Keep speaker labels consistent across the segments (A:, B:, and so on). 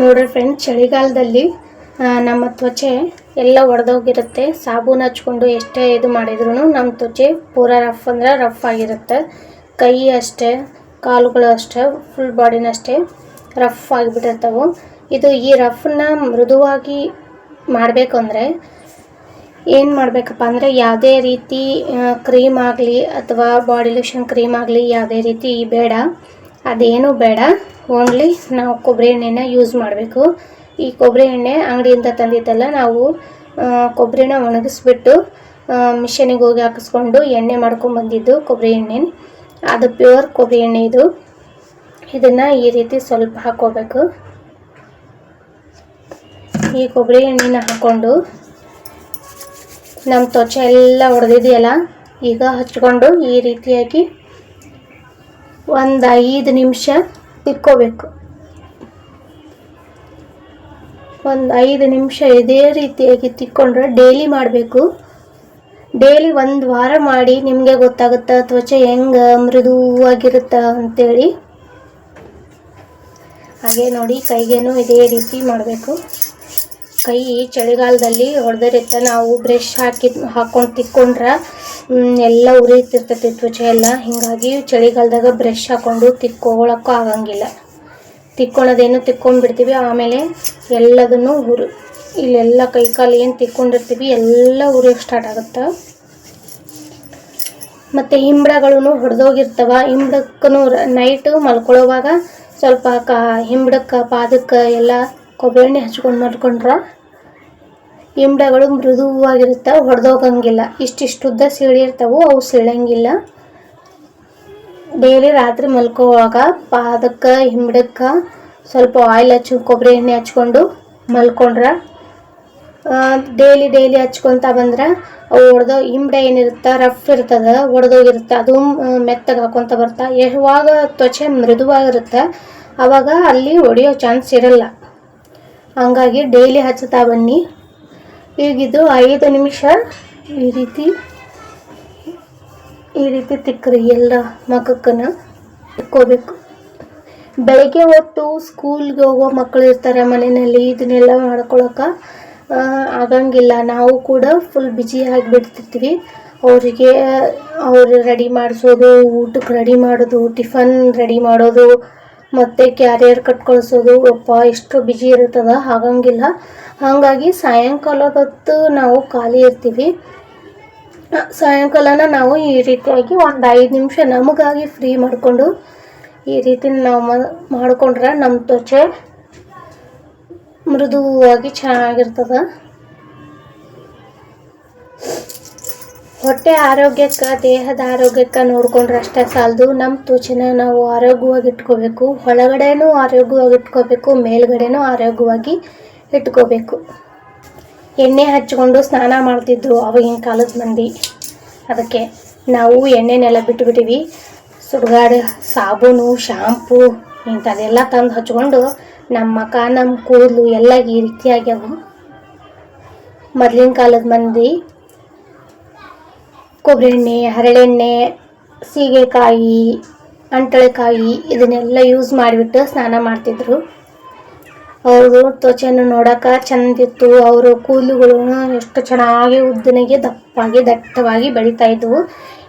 A: ನೋಡ್ರಿ ಫ್ರೆಂಡ್ಸ್ ಚಳಿಗಾಲದಲ್ಲಿ ನಮ್ಮ ತ್ವಚೆ ಎಲ್ಲ ಒಡೆದೋಗಿರುತ್ತೆ. ಸಾಬೂನು ಹಚ್ಕೊಂಡು ಎಷ್ಟೇ ಇದು ಮಾಡಿದ್ರು ನಮ್ಮ ತ್ವಚೆ ಪೂರ ರಫ್ ಅಂದ್ರೆ ರಫ್ ಆಗಿರುತ್ತೆ. ಕೈ ಅಷ್ಟೇ, ಕಾಲುಗಳು ಅಷ್ಟೇ ಫುಲ್ ಬಾಡಿನ ಅಷ್ಟೇ ರಫ್ ಆಗಿಬಿಟ್ಟಿರ್ತವೆ. ಇದು ಈ ರಫ್ನ ಮೃದುವಾಗಿ ಮಾಡಬೇಕು ಅಂದರೆ ಏನು ಮಾಡಬೇಕಪ್ಪ ಅಂದರೆ ಯಾವುದೇ ರೀತಿ ಕ್ರೀಮ್ ಆಗಲಿ ಅಥವಾ ಬಾಡಿ ಲೋಷನ್ ಕ್ರೀಮ್ ಆಗಲಿ ಯಾವುದೇ ರೀತಿ ಬೇಡ. ಅದೇನು ಬೇಡ. ಓನ್ಲಿ ನಾವು ಕೊಬ್ಬರಿ ಎಣ್ಣೆನ ಯೂಸ್ ಮಾಡಬೇಕು. ಈ ಕೊಬ್ಬರಿ ಎಣ್ಣೆ ಅಂಗಡಿಯಿಂದ ತಂದಿದ್ದೆಲ್ಲ ನಾವು ಕೊಬ್ಬರಿನ ಒಣಗಿಸ್ಬಿಟ್ಟು ಮಿಷನಿಗೆ ಹೋಗಿ ಹಾಕಿಸ್ಕೊಂಡು ಎಣ್ಣೆ ಮಾಡ್ಕೊಂಬಂದಿದ್ದು ಕೊಬ್ಬರಿ ಎಣ್ಣೆ ಅದು ಪ್ಯೂರ್ ಕೊಬ್ಬರಿ ಎಣ್ಣೆ ಇದು. ಇದನ್ನು ಈ ರೀತಿ ಸ್ವಲ್ಪ ಹಾಕ್ಕೋಬೇಕು. ಈ ಕೊಬ್ಬರಿ ಎಣ್ಣೆನ ಹಾಕ್ಕೊಂಡು ನಮ್ಮ ತ್ವಚೆ ಎಲ್ಲ ಹೊಡೆದಿದೆಯಲ್ಲ ಈಗ ಹಚ್ಕೊಂಡು ಈ ರೀತಿಯಾಗಿ ಒಂದು ಐದು ನಿಮಿಷ ತಿಕ್ಕೋಬೇಕು. ಒಂದು ಐದು ನಿಮಿಷ ಇದೇ ರೀತಿಯಾಗಿ ತಿಕ್ಕೊಂಡ್ರೆ ಡೈಲಿ ಮಾಡಬೇಕು. ಡೈಲಿ ಒಂದು ವಾರ ಮಾಡಿ ನಿಮಗೆ ಗೊತ್ತಾಗುತ್ತೆ, ತ್ವಚೆ ಹೆಂಗೆ ಮೃದುವಾಗಿರುತ್ತೆ ಅಂತೇಳಿ. ಹಾಗೆ ನೋಡಿ, ಕೈಗೇನು ಇದೇ ರೀತಿ ಮಾಡಬೇಕು. ಕೈ ಚಳಿಗಾಲದಲ್ಲಿ ಹೊಡೆದಿರುತ್ತೆ. ನಾವು ಬ್ರಷ್ ಹಾಕಿ ಹಾಕ್ಕೊಂಡು ತಿಕ್ಕೊಂಡ್ರೆ ಎಲ್ಲ ಉರಿತಿರ್ತೈತಿ ತ್ವಚೆ ಎಲ್ಲ. ಹೀಗಾಗಿ ಚಳಿಗಾಲದಾಗ ಬ್ರಷ್ ಹಾಕೊಂಡು ತಿಕ್ಕೊಳ್ಳೋಕ್ಕೂ ಆಗಂಗಿಲ್ಲ. ತಿಕ್ಕೊಳ್ಳೋದೇನು ತಿಕ್ಕೊಂಡ್ಬಿಡ್ತೀವಿ, ಆಮೇಲೆ ಎಲ್ಲದನ್ನು ಉರು. ಇಲ್ಲೆಲ್ಲ ಕೈ ಕಾಲು ಏನು ತಿಕ್ಕೊಂಡಿರ್ತೀವಿ, ಎಲ್ಲ ಉರಿಯೋಕೆ ಸ್ಟಾರ್ಟ್ ಆಗುತ್ತೆ. ಮತ್ತು ಹಿಂಬಳಗಳೂ ಹೊಡೆದೋಗಿರ್ತವ ಹಿಂಬಳಕ್ಕೂ ನೈಟು ಮಲ್ಕೊಳ್ಳೋವಾಗ ಸ್ವಲ್ಪ ಕ ಹಿಂಬಳಕ್ಕೆ ಪಾದಕ್ಕೆ ಎಲ್ಲ ಕೊಬ್ಬರಿ ಎಣ್ಣೆ ಹಚ್ಕೊಂಡು ಮಲ್ಕೊಂಡ್ರೆ ಹಿಂಬಳಗಳು ಮೃದುವಾಗಿರುತ್ತೆ ಹೊಡೆದೋಗಂಗಿಲ್ಲ. ಇಷ್ಟಿಷ್ಟುದ್ದ ಸೀಳಿರ್ತಾವೆ ಅವು ಸೀಳಂಗಿಲ್ಲ. ಡೈಲಿ ರಾತ್ರಿ ಮಲ್ಕೋವಾಗ ಪಾದಕ್ಕೆ ಹಿಂಬಡಕ್ಕೆ ಸ್ವಲ್ಪ ಆಯಿಲ್ ಹಚ್ಚಿ, ಕೊಬ್ಬರಿ ಎಣ್ಣೆ ಹಚ್ಕೊಂಡು ಮಲ್ಕೊಂಡ್ರೆ ಡೈಲಿ ಡೈಲಿ ಹಚ್ಕೊತ ಬಂದ್ರೆ ಅವು ಹೊಡೆದೋ ಹಿಂಬಡ ಏನಿರುತ್ತೆ ರಫ್ ಇರ್ತದೆ, ಒಡೆದೋಗಿರುತ್ತೆ, ಅದು ಮೆತ್ತಗೆ ಹಾಕೊತ ಬರ್ತಾ. ಯಾವಾಗ ತ್ವಚೆ ಮೃದುವಾಗಿರುತ್ತೆ ಆವಾಗ ಅಲ್ಲಿ ಹೊಡೆಯೋ ಚಾನ್ಸ್ ಇರಲ್ಲ. ಹಂಗಾಗಿ ಡೈಲಿ ಹಚ್ಚುತ್ತಾ ಬನ್ನಿ. ಈಗಿದು ಐದು ನಿಮಿಷ. ಈ ರೀತಿ ಈ ರೀತಿ ತಿಕ್ಕ್ರಿ ಎಲ್ಲ ಮಗಕ್ಕನ್ನು ತಿಕ್ಕೋಬೇಕು. ಬೆಳಗ್ಗೆ ಹೊತ್ತು ಸ್ಕೂಲ್ಗೆ ಹೋಗೋ ಮಕ್ಕಳು ಇರ್ತಾರೆ, ಮನೆಯಲ್ಲಿ ಇದನ್ನೆಲ್ಲ ಮಾಡ್ಕೊಳಕ್ಕೆ ಆಗಂಗಿಲ್ಲ. ನಾವು ಕೂಡ ಫುಲ್ ಬ್ಯುಸಿ ಆಗಿಬಿಡ್ತಿರ್ತೀವಿ. ಅವರಿಗೆ, ಅವ್ರು ರೆಡಿ ಮಾಡಿಸೋದು, ಊಟಕ್ಕೆ ರೆಡಿ ಮಾಡೋದು ಟಿಫನ್ ರೆಡಿ ಮಾಡೋದು ಮತ್ತು ಕ್ಯಾರಿಯರ್ ಕಟ್ ಕಳಿಸೋದು ಅಪ್ಪ ಎಷ್ಟು ಬಿಜಿ ಇರ್ತದ ಆಗಂಗಿಲ್ಲ. ಹಾಗಾಗಿ ಸಾಯಂಕಾಲದ ಹೊತ್ತು ನಾವು ಖಾಲಿ ಇರ್ತೀವಿ. ಸಾಯಂಕಾಲನ ನಾವು ಈ ರೀತಿಯಾಗಿ ಒಂದು ಐದು ನಿಮಿಷ ನಮಗಾಗಿ ಫ್ರೀ ಮಾಡಿಕೊಂಡು, ಈ ರೀತಿ ನಾವು ಮಾಡಿಕೊಂಡ್ರೆ ನಮ್ಮ ತ್ವಚೆ ಮೃದುವಾಗಿ ಚೆನ್ನಾಗಿರ್ತದೆ. ಹೊಟ್ಟೆ ಆರೋಗ್ಯಕ್ಕೆ, ದೇಹದ ಆರೋಗ್ಯಕ್ಕೆ ನೋಡ್ಕೊಂಡ್ರೆ ಅಷ್ಟೇ ಸಾಲದು. ನಮ್ಮ ತೂಚಿನ ನಾವು ಆರೋಗ್ಯವಾಗಿ ಇಟ್ಕೋಬೇಕು. ಒಳಗಡೆನೂ ಆರೋಗ್ಯವಾಗಿ ಇಟ್ಕೋಬೇಕು, ಮೇಲ್ಗಡೆನೂ ಆರೋಗ್ಯವಾಗಿ ಇಟ್ಕೋಬೇಕು. ಎಣ್ಣೆ ಹಚ್ಕೊಂಡು ಸ್ನಾನ ಮಾಡ್ತಿದ್ರು ಅವಾಗಿನ ಕಾಲದ ಮಂದಿ. ಅದಕ್ಕೆ ನಾವು ಎಣ್ಣೆನೆಲ್ಲ ಬಿಟ್ಬಿಟ್ಟಿವಿ. ಸುಡುಗಾಡು, ಸಾಬೂನು, ಶಾಂಪು ಇಂಥದ್ದೆಲ್ಲ ತಂದು ಹಚ್ಕೊಂಡು ನಮ್ಮ ಮಕ ನಮ್ಮ ಕೂದಲು ಎಲ್ಲ ಈ ರೀತಿಯಾಗ್ಯವು. ಮೊದಲಿನ ಕಾಲದ ಮಂದಿ ಕೊಬ್ಬರಿ ಎಣ್ಣೆ, ಹರಳೆಣ್ಣೆ, ಸೀಗೆಕಾಯಿ, ಅಂಟಳೆಕಾಯಿ ಇದನ್ನೆಲ್ಲ ಯೂಸ್ ಮಾಡಿಬಿಟ್ಟು ಸ್ನಾನ ಮಾಡ್ತಿದ್ರು. ಅವ್ರದ್ದು ತ್ವಚೆಯನ್ನು ನೋಡೋಕೆ ಚೆಂದಿತ್ತು ಅವರ ಕೂದಲುಗಳು ಎಷ್ಟು ಚೆನ್ನಾಗಿ ಉದ್ದನೆಗೆ ದಪ್ಪಾಗಿ, ದಟ್ಟವಾಗಿ ಬೆಳೀತಾ ಇದ್ವು.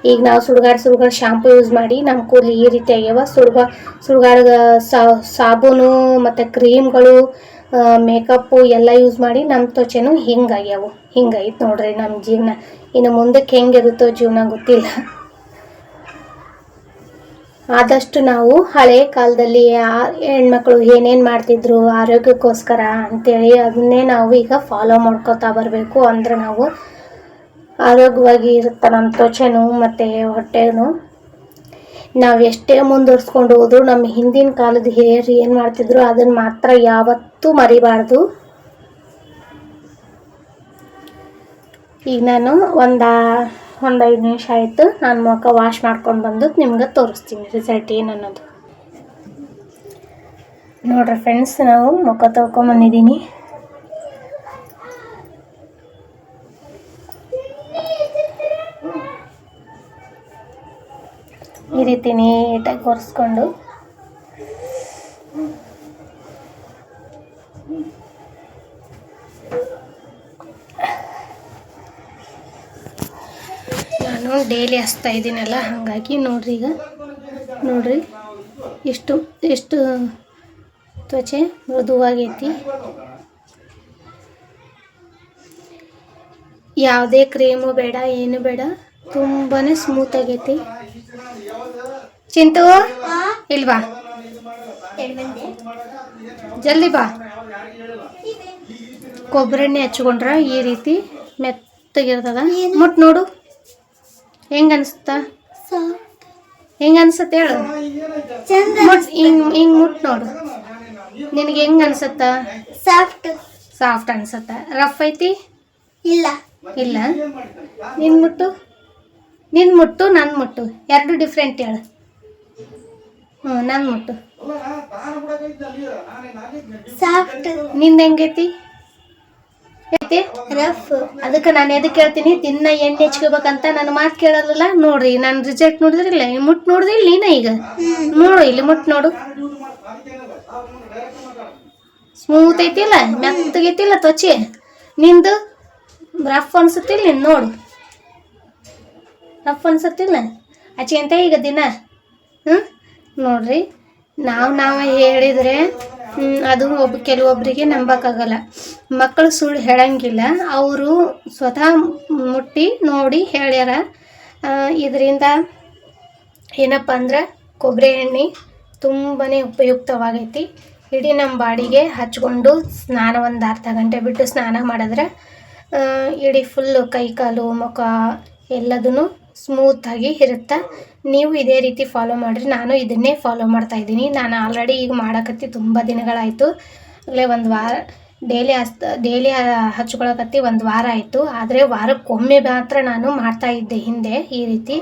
A: ಈಗ ನಾವು ಸುಡುಗಾಡು ಸುಡುಗಾಡು ಶಾಂಪು ಯೂಸ್ ಮಾಡಿ ನಮ್ಮ ಕೂದಲು ಈ ರೀತಿ ಆಗ್ಯಾವ ಸುಡುಗಾ ಸುಡುಗಾಡು ಸಾಬೂನು ಮತ್ತು ಕ್ರೀಮ್ಗಳು ಮೇಕಪ್ಪು ಎಲ್ಲ ಯೂಸ್ ಮಾಡಿ ನಮ್ಮ ತ್ವಚೆನೂ ಹಿಂಗಾಗ್ಯಾವು ಹಿಂಗೈತೆ ನೋಡ್ರಿ ನಮ್ಮ ಜೀವನ. ಇನ್ನು ಮುಂದಕ್ಕೆ ಹೆಂಗಿರುತ್ತೋ ಜೀವನ ಗೊತ್ತಿಲ್ಲ. ಆದಷ್ಟು ನಾವು ಹಳೆ ಕಾಲದಲ್ಲಿ ಹೆಣ್ಮಕ್ಳು ಏನೇನು ಮಾಡ್ತಿದ್ರು, ಆರೋಗ್ಯಕ್ಕೋಸ್ಕರ ಅಂತೇಳಿ ಅದನ್ನೇ ನಾವು ಈಗ ಫಾಲೋ ಮಾಡ್ಕೋತಾ ಬರಬೇಕು ಅಂದರೆ ನಾವು ಆರೋಗ್ಯವಾಗಿ ಇರುತ್ತೆ ನಮ್ಮ ತ್ವಚೆನೂ ಮತ್ತು ಹೊಟ್ಟೆನೂ. ನಾವು ಎಷ್ಟೇ ಮುಂದುವರ್ಸ್ಕೊಂಡು ಹೋದ್ರು ನಮ್ಮ ಹಿಂದಿನ ಕಾಲದ ಹಿರಿಯರು ಏನು ಮಾಡ್ತಿದ್ರು ಅದನ್ನು ಮಾತ್ರ ಯಾವತ್ತೂ ಮರಿಬಾರ್ದು. ಈಗ ನಾನು ಒಂದು ಒಂದು ಐದು ನಿಮಿಷ ಆಯಿತು. ನಾನು ಮುಖ ವಾಶ್ ಮಾಡ್ಕೊಂಡು ಬಂದು ನಿಮ್ಗೆ ತೋರಿಸ್ತೀನಿ ರಿಸಲ್ಟ್ ಏನು ಅನ್ನೋದು ನೋಡ್ರಿ ಫ್ರೆಂಡ್ಸ್ ನಾವು ಮುಖ ತೊಳ್ಕೊಂಬಂದಿದ್ದೀನಿ ಈ ರೀತಿ ನೀಟಾಗಿ ಒರೆಸ್ಕೊಂಡು. ನಾನು ಡೈಲಿ ಹಚ್ತಾ ಇದ್ದೀನಲ್ಲ, ಹಾಗಾಗಿ ನೋಡ್ರಿ ಈಗ. ನೋಡ್ರಿ, ಎಷ್ಟು ಎಷ್ಟು ತ್ವಚೆ ಮೃದುವಾಗೈತಿ. ಯಾವುದೇ ಕ್ರೀಮು ಬೇಡ, ಏನು ಬೇಡ ತುಂಬಾ ಸ್ಮೂತ್ ಆಗೈತಿ. ಚಿಂತು ಇಲ್ವಾ ಜಲ್ದಿ ಬಾ. ಕೊಬ್ಬರಿ ಎಣ್ಣೆ ಹಚ್ಕೊಂಡ್ರ ಈ ರೀತಿ ಮೆತ್ತಗಿರ್ತದ. ಮುಟ್ ನೋಡು. ಹೆಂಗ ಅನ್ಸುತ್ತ? ಹೆಂಗ ಅನ್ಸತ್ತೆ ಹೇಳು. ಮುಟ್ ಹಿಂಗ್ ಹಿಂಗ್ ಮುಟ್ ನೋಡು. ನಿನಗೆ ಹೆಂಗ ಅನ್ಸತ್ತ?
B: ಸಾಫ್ಟ್.
A: ಸಾಫ್ಟ್ ಅನ್ಸತ್ತ? ರಫ್ ಐತಿ?
B: ಇಲ್ಲ.
A: ಇಲ್ಲ. ನಿನ್ ಮುಟ್ಟು? ನಿನ್ ಮುಟ್ಟು ನನ್ನ ಮುಟ್ಟು. ಎರಡು ಡಿಫ್ರೆಂಟ್ ಹೇಳು. ಹ್ಞೂ ನಾನು ಮುಟ್ಟು
B: ಸಾಫ್ಟ್.
A: ನಿಂದ ಹೆಂಗೈತಿ ಐತಿ
B: ರಫ್.
A: ಅದಕ್ಕೆ ನಾನು ಎದಕ್ಕೆ ಹೇಳ್ತೀನಿ? ತಿನ್ನ ಎಣ್ಣೆ ಹೆಚ್ಕೋಬೇಕಂತ ನನ್ನ ಮಾತು ಕೇಳಲ್ಲ ನೋಡ್ರಿ ನಾನು ರಿಜೆಕ್ಟ್ ನೋಡಿದ್ರಿಲ್ಲ ಮುಟ್ಟು ನೋಡಿದ್ರಿ ನೀನ ಈಗ? ನೋಡು ಇಲ್ಲಿ ಮುಟ್ಟು ನೋಡು. ಸ್ಮೂತ್ ಐತಿಲ್ಲ ಮೆತ್ತಗೈತಿಲ್ಲ ತ್ವಚೆ. ನಿಂದು? ರಫ್ ಅನ್ಸುತ್ತಿಲ್ಲ ನೀನು ನೋಡು. ರಫ್ ಅನ್ಸುತ್ತಿಲ್ಲ? ಆಚೆ ಅಂತ ಈಗ ದಿನ? ಹ್ಞೂ ನೋಡ್ರಿ. ನಾವು ನಾವು ಹೇಳಿದರೆ ಅದು ಒಬ್ ಕೆಲವೊಬ್ಬರಿಗೆ ನಂಬಕ್ಕಾಗಲ್ಲ. ಮಕ್ಕಳು ಸುಳ್ಳು ಹೇಳಂಗಿಲ್ಲ. ಅವರು ಸ್ವತಃ ಮುಟ್ಟಿ ನೋಡಿ ಹೇಳ್ಯಾರ. ಇದರಿಂದ ಏನಪ್ಪ ಅಂದ್ರೆ ಕೊಬ್ಬರಿ ಎಣ್ಣೆ ತುಂಬಾ ಉಪಯುಕ್ತವಾಗೈತಿ. ಇಡೀ ನಮ್ಮ ಬಾಡಿಗೆ ಹಚ್ಕೊಂಡು ಸ್ನಾನ ಒಂದು ಅರ್ಧ ಗಂಟೆ ಬಿಟ್ಟು ಸ್ನಾನ ಮಾಡಿದ್ರೆ ಇಡೀ ಫುಲ್ಲು ಕೈ ಕಾಲು, ಮುಖ ಎಲ್ಲದೂ ಸ್ಮೂತಾಗಿ ಇರುತ್ತೆ? ನೀವು ಇದೇ ರೀತಿ ಫಾಲೋ ಮಾಡಿರಿ. ನಾನು ಇದನ್ನೇ ಫಾಲೋ ಮಾಡ್ತಾ ಇದ್ದೀನಿ. ನಾನು ಆಲ್ರೆಡಿ ಈಗ ಮಾಡಕತ್ತಿ ತುಂಬ ದಿನಗಳಾಯಿತು. ಅಲ್ಲೇ ಒಂದು ವಾರ ಡೈಲಿ ಹಚ್ತ ಡೈಲಿ ಹಚ್ಕೊಳಕತ್ತಿ ಒಂದು ವಾರ ಆಯಿತು. ಆದರೆ ವಾರಕ್ಕೊಮ್ಮೆ ಮಾತ್ರ ನಾನು ಮಾಡ್ತಾ ಇದ್ದೆ ಹಿಂದೆ ಈ ರೀತಿ.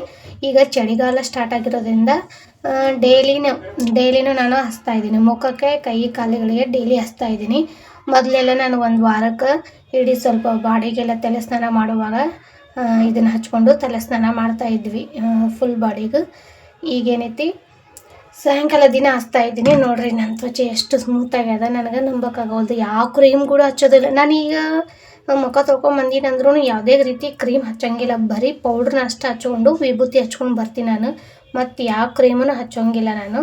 A: ಈಗ ಚಳಿಗಾಲ ಸ್ಟಾರ್ಟ್ ಆಗಿರೋದ್ರಿಂದ ಡೈಲಿನೂ ಡೈಲಿನೂ ನಾನು ಹಚ್ತಾ ಇದ್ದೀನಿ. ಮುಖಕ್ಕೆ, ಕೈ, ಕಾಲುಗಳಿಗೆ ಡೈಲಿ ಹಚ್ತಾ ಇದ್ದೀನಿ. ಮೊದಲೆಲ್ಲ ನಾನು ಒಂದು ವಾರಕ್ಕೆ ಇಡೀ ಸ್ವಲ್ಪ ಬಾಡಿಗೆಲ್ಲ ತಲೆ ಸ್ನಾನ ಮಾಡುವಾಗ ಇದನ್ನು ಹಚ್ಕೊಂಡು ತಲೆ ಸ್ನಾನ ಮಾಡ್ತಾ ಇದ್ವಿ ಫುಲ್ ಬಾಡಿಗೆ ಈಗೇನೈತಿ? ಸಾಯಂಕಾಲ ದಿನ ಹಚ್ತಾ ಇದ್ದೀನಿ. ನೋಡ್ರಿ ನನ್ನ ತ್ವಚೆ ಎಷ್ಟು ಸ್ಮೂತ್ ಆಗ್ಯದ ನನಗೆ ನಂಬಕ್ಕಾಗವಲ್ದು ಯಾವ ಕ್ರೀಮ್ ಕೂಡ ಹಚ್ಚೋದಿಲ್ಲ. ನಾನೀಗ ಮುಖ ತೊಳ್ಕೊಂಬಂದಿನಿ ಅಂದ್ರೂ ಯಾವುದೇ ರೀತಿ ಕ್ರೀಮ್ ಹಚ್ಚಂಗಿಲ್ಲ. ಬರೀ ಪೌಡ್ರನ್ನ ಅಷ್ಟು ಹಚ್ಕೊಂಡು ವಿಭೂತಿ ಹಚ್ಕೊಂಡು ಬರ್ತೀನಿ ನಾನು. ಮತ್ತು ಯಾವ ಕ್ರೀಮನ್ನು ಹಚ್ಚೋಂಗಿಲ್ಲ ನಾನು.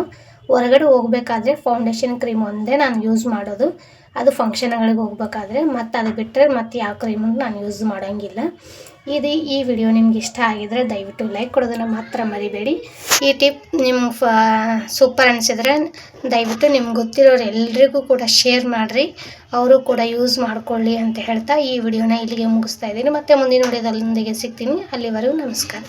A: ಹೊರಗಡೆ ಹೋಗ್ಬೇಕಾದ್ರೆ ಫೌಂಡೇಶನ್ ಕ್ರೀಮ್ ಒಂದೇ ನಾನು ಯೂಸ್ ಮಾಡೋದು. ಅದು ಫಂಕ್ಷನ್ಗಳಿಗೆ ಹೋಗ್ಬೇಕಾದ್ರೆ ಮತ್ತು ಅದು ಬಿಟ್ಟರೆ ಮತ್ತು ಯಾವ ಕ್ರೀಮನ್ನು ನಾನು ಯೂಸ್ ಮಾಡೋಂಗಿಲ್ಲ. ಇದು ಈ ವಿಡಿಯೋ ನಿಮ್ಗೆ ಇಷ್ಟ ಆಗಿದ್ರೆ ದಯವಿಟ್ಟು ಲೈಕ್ ಕೊಡೋದನ್ನು ಮಾತ್ರ ಮರಿಬೇಡಿ. ಈ ಟಿಪ್ ನಿಮ್ಮ ಸೂಪರ್ ಅನಿಸಿದ್ರೆ ದಯವಿಟ್ಟು ನಿಮ್ಗೆ ಗೊತ್ತಿರೋರು ಎಲ್ರಿಗೂ ಕೂಡ ಶೇರ್ ಮಾಡಿರಿ. ಅವರು ಕೂಡ ಯೂಸ್ ಮಾಡ್ಕೊಳ್ಳಿ ಅಂತ ಹೇಳ್ತಾ ಈ ವಿಡಿಯೋನ ಇಲ್ಲಿಗೆ ಮುಗಿಸ್ತಾ ಇದ್ದೀನಿ. ಮತ್ತೆ ಮುಂದಿನ ವಿಡಿಯೋದಲ್ಲೊಂದಿಗೆ ಸಿಗ್ತೀನಿ. ಅಲ್ಲಿವರೆಗೂ ನಮಸ್ಕಾರ.